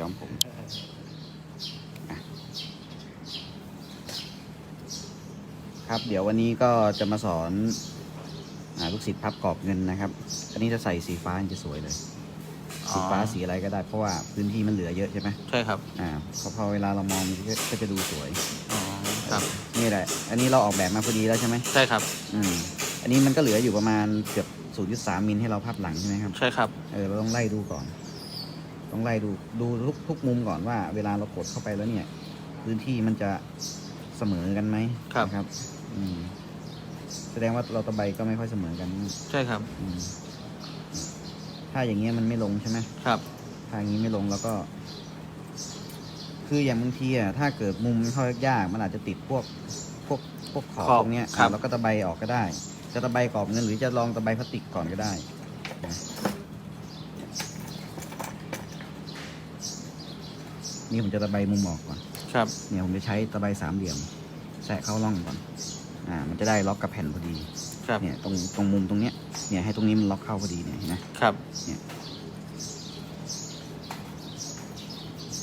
ย้อมผมอะครับ เดี๋ยววันนี้ก็จะมาสอนอาลูกศิษย์พับกรอบเงินนะครับ อันนี้จะใส่สีฟ้าจะสวยเลย สีฟ้าสีอะไรก็ได้เพราะว่าพื้นที่มันเหลือเยอะใช่ไหมใช่ครับ อ่าพอพอเวลาเรามองมันก็ก็จะดูสวยอ๋อครับนี่แหละ อันนี้เราออกแบบมาพอดีแล้วใช่ไหมใช่ครับ อืมอันนี้มันก็เหลืออยู่ประมาณเกือบ0.3มิลให้เราพับหลังใช่ไหมครับ ใช่ครับ เออเราต้องไล่ดูก่อน ต้องไล่ดูดูทุกทุกมุมก่อนว่า เวลาเรากดเข้าไปแล้วเนี่ย พื้นที่มันจะเสมอกันไหมครับ นะครับ อืม แสดงว่าเราตะไบก็ไม่ค่อยเสมอกันใช่ครับอืมถ้าอย่างเงี้ยมันไม่ลงใช่ไหม ครับถ้าอย่างนี้ไม่ลงแล้วก็ คืออย่างบางทีอะถ้าเกิดมุมมันเข้ายากๆมันอาจจะติดพวกพวกพวกขอบขอบตรงเนี้ยครับอะแล้วก็ตะไบออกก็ได้ จะตะไบกรอบเงินหรือจะลองตะไบพลาสติกก่อนก็ได้นะ นี่ผมจะตะไบมุมออกก่อน ครับ เนี่ยผมจะใช้ตะไบสามเหลี่ยมแสะเข้าร่องก่อน อ่า มันจะได้ล็อกกับแผ่นพอดี ครับ เนี่ยตรงตรงมุมตรงเนี้ย เนี่ยให้ตรงนี้มันล็อกเข้าพอดีเนี่ยเห็นไหมครับ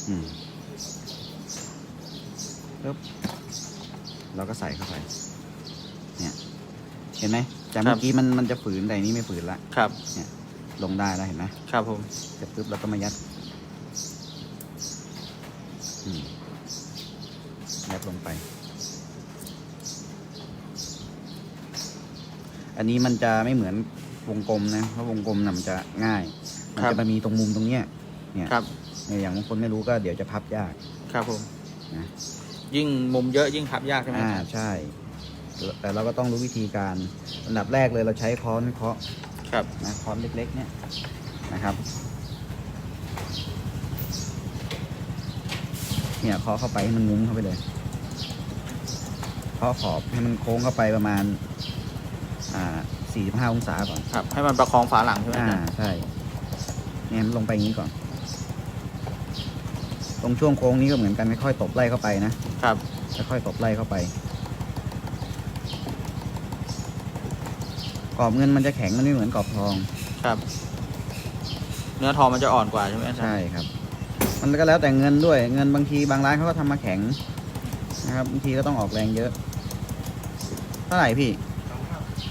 อืมปึ๊บเราก็ใส่เข้าไป เนี่ย เห็นไหมจากเมื่อกี้มันมันจะฝืนแต่อันนี้ไม่ฝืนละ ครับลงได้แล้วเห็นไหมครับผม เสร็จปุ๊บเราก็มายัด อืมยัดลงไป อันนี้มันจะไม่เหมือนวงกลมนะ เพราะวงกลมน่ะมันจะง่าย มันจะมามีตรงมุมตรงเนี้ย เนี่ยครับเนี่ยอย่างบางคนไม่รู้ก็เดี๋ยวจะพับยาก ครับผมนะยิ่งมุมเยอะยิ่งพับยากใช่ไหมอ่าใช่ แต่เราก็ต้องรู้วิธีการ อันดับแรกเลยเราใช้ค้อนเคาะครับนะค้อนเล็ก ๆ เนี่ยนะครับ เนี่ยเคาะเข้าไปให้มันงุ้มเข้าไปเลยเคาะขอบให้มันโค้งเข้าไปประมาณ อ่า45องศาก่อนครับ ให้มันประคองฝาหลังใช่ไหมอ่าอาจารย์ใช่เนี่ยมันลงไปอย่างนี้ก่อน ตรงช่วงโค้งนี้ก็เหมือนกันค่อยๆตบไล่เข้าไปนะครับ ค่อยๆตบไล่เข้าไปกรอบเงินมันจะแข็งมันไม่เหมือนกรอบทอง ครับ เนื้อทองมันจะอ่อนกว่าใช่ไหมอาจารย์ ใช่ครับ มันก็แล้วแต่เงินด้วย เงินบางทีบางร้านเขาก็ทำมาแข็งนะครับบางทีก็ต้องออกแรงเยอะ เท่าไหร่พี่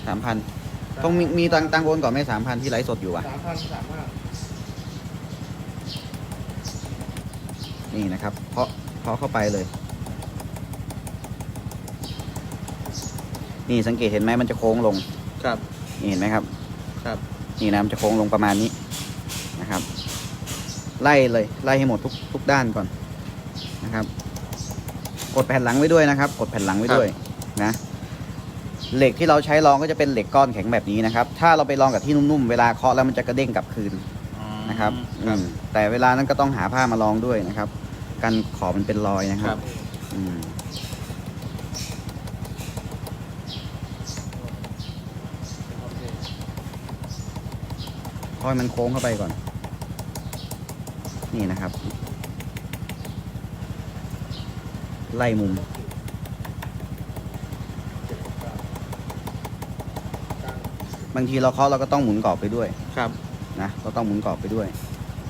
สามพันต้องมีมีตังตังโอนก่อนไหมสามพันที่ไลฟ์สดอยู่อะสามพันสามห้านี่นะครับ เพาะเพาะเข้าไปเลย นี่สังเกตเห็นไหมมันจะโค้งลง ครับ นี่เห็นไหมครับ ครับ นี่นะมันจะโค้งลงประมาณนี้นะครับ ไล่เลยไล่ให้หมดทุกทุกด้านก่อนนะครับ กดแผ่นหลังไว้ด้วยนะครับ กดแผ่นหลังไว้ด้วยนะเหล็กที่เราใช้รองก็จะเป็นเหล็กก้อนแข็งแบบนี้นะครับ ถ้าเราไปลองกับที่นุ่มๆ เวลาเคาะแล้วมันจะกระเด้งกลับคืนอืมนะครับครับอืมแต่เวลานั้นก็ต้องหาผ้ามาลองด้วยนะครับ กันขอบมันเป็นรอยนะคครัรับบอืมคอยมันโค้งเข้าไปก่อน นี่นะครับ ไล่มุม บางทีเราเคาะเราก็ต้องหมุนกรอบไปด้วยครับ นะเราต้องหมุนกรอบไปด้วย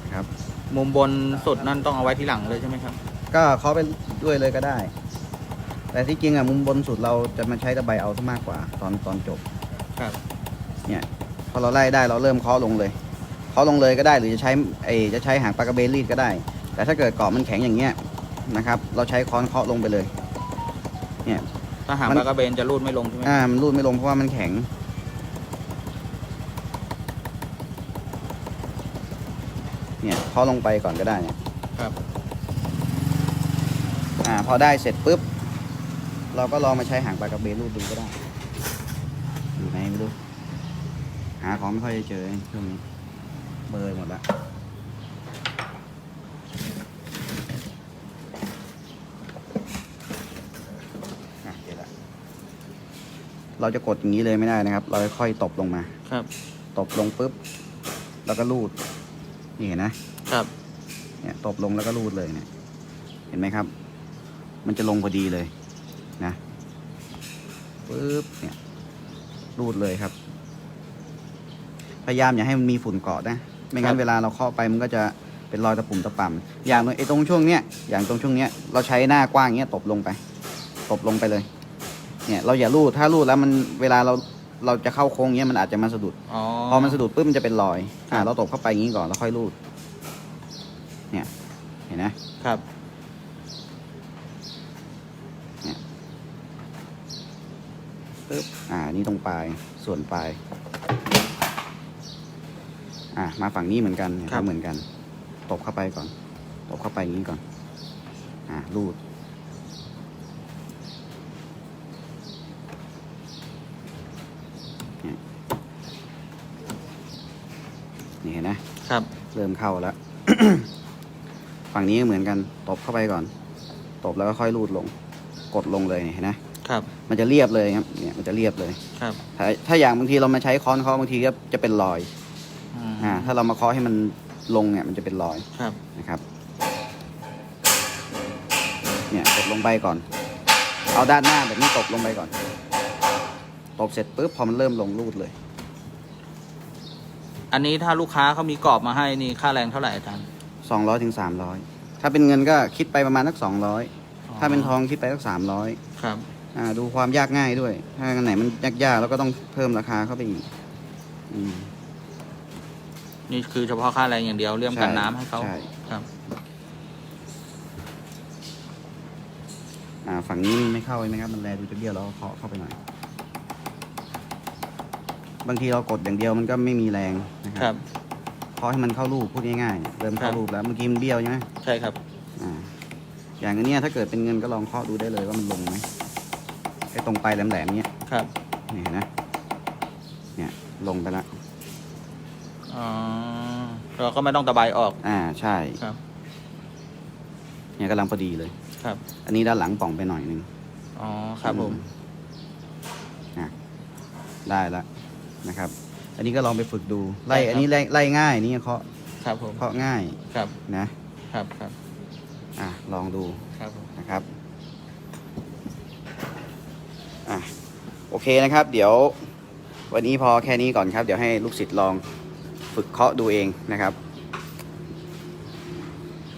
นะครับ มุมบนสุดนั่นต้องเอาไว้ที่หลังเลยใช่ไหมครับ ก็เคาะไปด้วยเลยก็ได้ แต่ที่จริงอะมุมบนสุดเราจะมาใช้ตะไบเอาซะมากกว่า ตอนตอนจบครับ เนี่ยพอเราไล่ได้เราเริ่มเคาะลงเลย เคาะลงเลยก็ได้ หรือจะใช้ไอจะใช้หางปลากระเบนรีดก็ได้ แต่ถ้าเกิดกรอบมันแข็งอย่างเงี้ยนะครับ เราใช้ค้อนเคาะลงไปเลย เนี่ย ถ้าหางมันปลากระเบนจะรูดไม่ลงใช่ไหมอ่ามันรูดไม่ลงเพราะว่ามันแข็ง เนี่ยเคาะลงไปก่อนก็ได้เนี่ยครับ อ่าพอได้เสร็จปุ๊บ เราก็ลองมาใช้หางปลากระเบนรูดดูก็ได้อยู่ไหนไม่รู้หาของไม่ค่อยจะเจอช่วงนี้ เบลอร์หมดละอะเจอละเราจะกดอย่างนี้เลยไม่ได้นะครับ เราค่อยๆตบลงมา ครับ ตบลงปุ๊บ แล้วก็รูด นี่เห็นนะ ครับ เนี่ยตบลงแล้วก็รูดเลยเนี่ย เห็นไหมครับ มันจะลงพอดีเลย นะปึ๊บ เนี่ย รูดเลยครับ พยายามอย่าให้มันมีฝุ่นเกาะนะ ไม่งั้ครันบเวลาเราเคาะไปมันก็จะเป็นรอยตะปุ่มตะป่ำอย่างไอ้ตรงช่วงเนี้ยอย่างตรงช่วงเนี้ยเราใช้หน้ากว้างเงี้ยตบลงไป ตบลงไปเลย เนี่ยเราอย่าลูดถ้าลูดแล้วมันเวลาเราเราจะเข้าโค้งเงี้ยมันอาจจะมาสะดุดอ๋อพอมันสะดุดปุ๊บมันจะเป็นรอยอ่าครับเราตบเข้าไปอย่างนี้ก่อนแล้วค่อยรูด เนี่ย เห็นไหมครับปึ๊บอ่านี่ตรงปลายส่วนปลาย อ่ามาฝั่งนี้เหมือนกันเนี่ยครับ ก็เหมือนกัน ตบเข้าไปก่อน ตบเข้าไปอย่างนี้ก่อน อ่ารูด เนี่ยนี่เห็นไหม ครับ เริ่มเข้าแล้ว ฝั่งนี้ก็เหมือนกัน ตบเข้าไปก่อน ตบแล้วก็ค่อยรูดลง กดลงเลยเนี่ยเห็นไหมครับ มันจะเรียบเลยครับ เนี่ย มันจะเรียบเลย ครับ ถ้าถ้าอย่างบางทีเรามาใช้ค้อนเคาะบางทีก็จะเป็นรอย อืมอ่าถ้าเรามาเคาะให้มันลงเนี่ยมันจะเป็นรอยครับนะครับเนี่ยกดลงไปก่อน เอาด้านหน้าแบบนี้ตบลงไปก่อนตบเสร็จปุ๊บพอมันเริ่มลงรูดเลย อันนี้ถ้าลูกค้าเขามีกรอบมาให้นี่ค่าแรงเท่าไหร่อาจารย์สองร้อยถึงสามร้อยถ้าเป็นเงินก็คิดไปประมาณสักสองร้อยถ้าเป็นทองคิดไปสักสามร้อยครับอ่าดูความยากง่ายด้วย ถ้าอันไหนมันยากๆแล้วก็ต้องเพิ่มราคาเข้าไปอีกอืม นี่คือเฉพาะค่าแรงอย่างเดียวเรื่องกันน้ำให้เขาใช่ครับ อ่าฝั่งนี้ไม่เข้าใช่ไหมครับ มันแลดูจะเบี้ยวแล้วก็เคาะเข้าไปหน่อย บางทีเรากดอย่างเดียวมันก็ไม่มีแรงนะคครัรับเคาะให้มันเข้ารูปพูดง่ายๆเริ่มเข้าครับ รูปแล้วเมื่อกี้มันเบี้ยวใช่ไหมใช่ครับ อ่า อย่างอันเนี้ยถ้าเกิดเป็นเงินก็ลองเคาะดูได้เลยว่ามันลงไหมไอ้ตรงปลายแหลมๆเนี้ยครับ นี่เห็นนะเนี่ยลงไปละ อ๋อ เราก็ไม่ต้องตะไบออก อ่าใช่ครับ เนี่ยกำลังพอดีเลย ครับ อันนี้ด้านหลังป่องไปหน่อยนึงอ๋อครับผมอะได้แล้วนะครับ อันนี้ก็ลองไปฝึกดู ไล่ได้ครับ อันนี้ไล่ไล่ง่ายนี่เคาะครับผมเคาะง่ายครับนะ ครับครับอะลองดูครับผมนะครับอะโอเคนะครับ เดี๋ยว วันนี้พอแค่นี้ก่อนครับ เดี๋ยวให้ลูกศิษย์ลอง ฝึกเคาะดูเองนะครับ